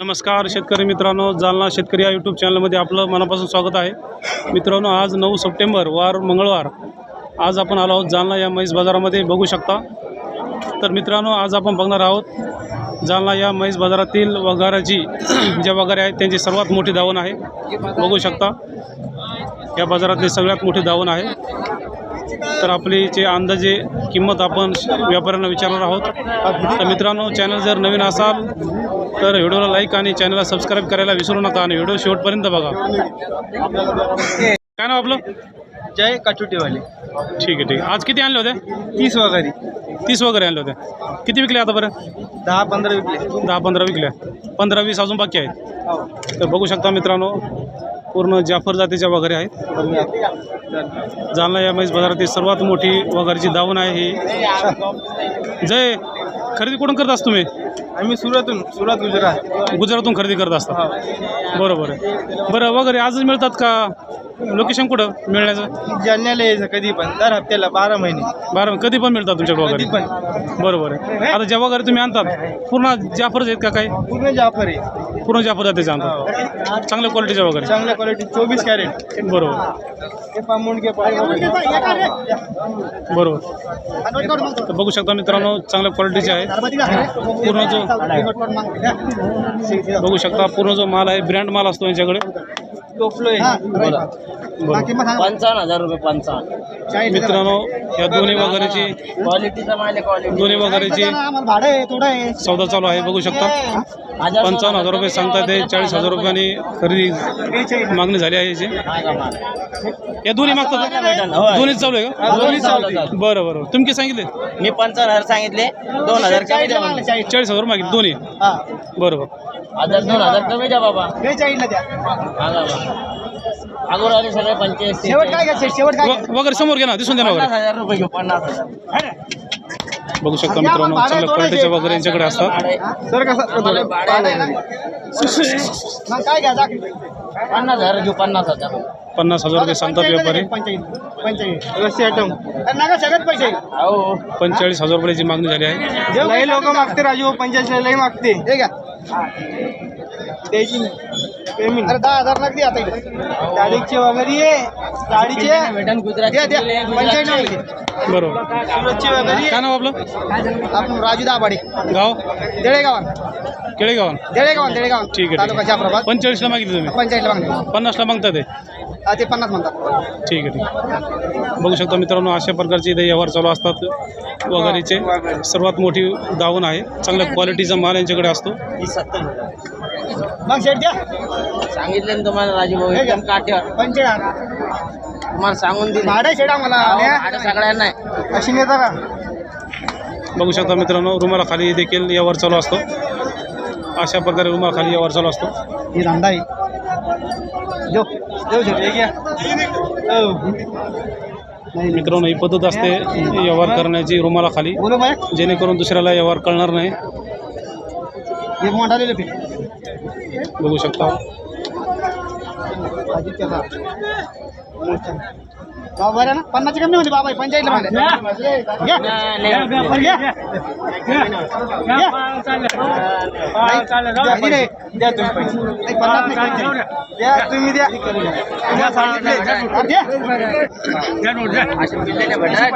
नमस्कार शेतकरी मित्रांनो जालना शेतकरी या यूट्यूब चॅनलमध्ये आपलं मनापासून स्वागत आहे. मित्रांनो आज नऊ सप्टेंबर वार मंगळवार. आज आपण आलो आहोत जालना या म्हैस बाजारामध्ये बघू शकता. तर मित्रांनो आज आपण बघणार आहोत जालना या म्हैस बाजारातील वगाराची ज्या वगारे आहेत त्यांची सर्वात मोठी धावण आहे. बघू शकता. या बाजारातली सगळ्यात मोठी धावण आहे. तर आपली जे अंदाजे किंमत आपण व्यापाऱ्यांना विचारणार आहोत. तर मित्रांनो चॅनल जर नवीन असाल तर व्हिडिओला लाईक आणि चॅनलला सबस्क्राईब करायला विसरू नका आणि व्हिडिओ शेवटपर्यंत बघा. काय नाव आपलं? जय काचुटीवाले. ठीक आहे ठीक आहे. आज किती आणले होते तीस वगैरे. तीस वगैरे आणले होते किती विकले आतापर्यंत दहा पंधरा विकले. दहा पंधरा विकल्या. पंधरा वीस अजून बाकी आहेत. तर बघू शकता मित्रांनो पूर्ण जाफर जातीच्या वगैरे आहेत. जालना या म्हैस बाजारातील सर्वात मोठी वगैरेची दावण आहे ही. जय खरेदी कुठून करत असता तुम्ही? आम्ही सुरतून सुरत गुजरात. गुजरातून खरेदी करत असता. बरोबर आहे. बरं वगैरे आजच मिळतात का? लोकेशन कुठं मिळण्याचं? जालन्याला यायचं कधी पण दर हप्त्याला बारा महिने. बरं कधी पण मिळतात तुमच्याकडे कधी वगैरे पण. बरोबर आहे. आता ज्या वगैरे तुम्ही आणतात पूर्ण जाफरच आहेत का काही पूर्ण जाफर आहे. पूर्ण जाफर जातीचे आणतात. चांगल्या क्वालिटीच्या वगैरे. चांगल्या क्वालिटी चोवीस कॅरेट. बरोबर. हे बरोबर. तर बघू शकता मित्रांनो चांगल्या क्वालिटीचे आहे. पूर्ण जो बघू शकता पूर्ण जो माल आहे ब्रँड माल असतो यांच्याकडे. पंचावन्न हजार रुपये पंचावन्न. मित्रांनो या दोन्ही वगैरेची क्वालिटीचा माल आहे क्वालिटी. दोन्ही वगैरेची सौदा चालू आहे बघू शकता. पंचावन्न हजार रुपये सांगतात ते चाळीस हजार रुपयांनी खरेदी मागणी झाली आहे याची. या दोन्ही मागतात का? दोन्हीच चालू आहे का? दोन्ही चालू आहे. बरं बरं. तुम्ही किती सांगितले? मी पंचावन्न हजार सांगितले दोन हजार कमी द्या म्हणले. चाळीस हजार मागितले दोन्ही. बरोबर हजार दोन हजार कमी द्या बाबा. हा बाबा अगोदर आले सगळे पंच्याऐंशी व- वगैरे समोर घ्या ना दिसून द्या ना पन्नास वगैरे. हजार रुपये घेऊ पन्नास हजार. बघू शकता मित्रांनो चांगल्या क्वालिटीचे वगैरे यांच्याकडे असतात. भाडे सर कसं. पन्नास हजार घेऊ पन्नास हजार. पन्नास हजार रुपये सांगतात व्यापारी. रस्सी आयटम. अहो पंचेचाळीस हजार रुपयाची मागणी झाली आहे. लई लोक मागते राजू पंच्याऐंशी लई मागते. द्यायची पेमेंट. अरे दहा हजार लागते आता गाडीचे वगैरे ये गाडीचे. भेटन गुजरात बरोबर. सुरतचे वगैरे काय नाव आपलं? आपण राजू दाभाडे. गाव? देळेगावान. केळेगावन. देळेगावान देळेगावान. ठीक आहे, ठीक तालुका आहे जाफराबाद पंचेचाळीसला मागितली तुम्ही? पंचायतला मागणे पन्नासला मागता ते? हा, ते पन्नास म्हणतात. ठीक आहे ठीक आहे. बघू शकता मित्रांनो अशा प्रकारचे इथे व्यवहार चालू असतात. वगैरेचे सर्वात मोठी दावण आहे. चांगल्या क्वालिटीचा माल यांच्याकडे असतो. ही मग शेट द्या. सांगितले ना तुम्हाला राजू भाऊ एकदम काट्यावर पंचायत तुम्हाला सांगून दिले. भाडं शेडा मला अहो, भाडं सगळ्यांना आहे. अशी नेता का? बघू शकता मित्रांनो रुमाला खाली देखील व्यवहार चालू असतो. अशा प्रकारे रुमाला खाली व्यवहार चालू असतो. ही धंदा आहे. मित्रांनो ही पद्धत असते. व्यवहार करण्याची रुमाला खाली. जेणेकरून दुसऱ्याला व्यवहार कळणार नाही. बघू शकता. बरं ना. कमी बाबा पंचायतला द्या तुम्ही पैसे. पन्नास नाही. द्या. तुम्ही द्या.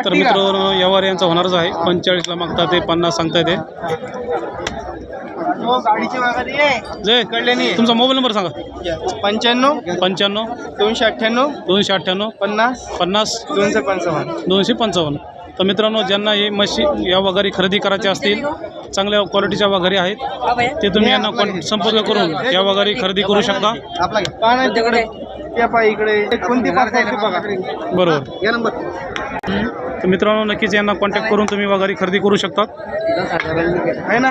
तर मित्रांनो व्यवहार यांचा होणारच आहे. पंचेचाळीसला मागता ते पन्नास सांगता ते. हो, कळले नाही. तुमचा मोबाईल नंबर सांगा. पंच्याण्णव पंच्याण्णव दोनशे अठ्ठ्याण्णव दोनशे अठ्ठ्याण्णव पन्नास पन्नास दोनशे पंचावन्न. दोनशे पंचावन्न. तर मित्रांनो ज्यांना हे मशी या वगैरे खरेदी करायचे असतील चांगल्या क्वालिटीच्या वगैरे आहेत ते तुम्ही यांना कॉन संपर्क करून या वगैरे खरेदी करू शकता. आपला घ्या. पाण्याच्याकडे त्या पाय इकडे. कोणती पार्टी आहे ते बघा. बरोबर. या नंबर. तर मित्रांनो नक्कीच यांना कॉन्टॅक्ट करून तुम्ही वगैरे खरेदी करू शकता. आहे ना?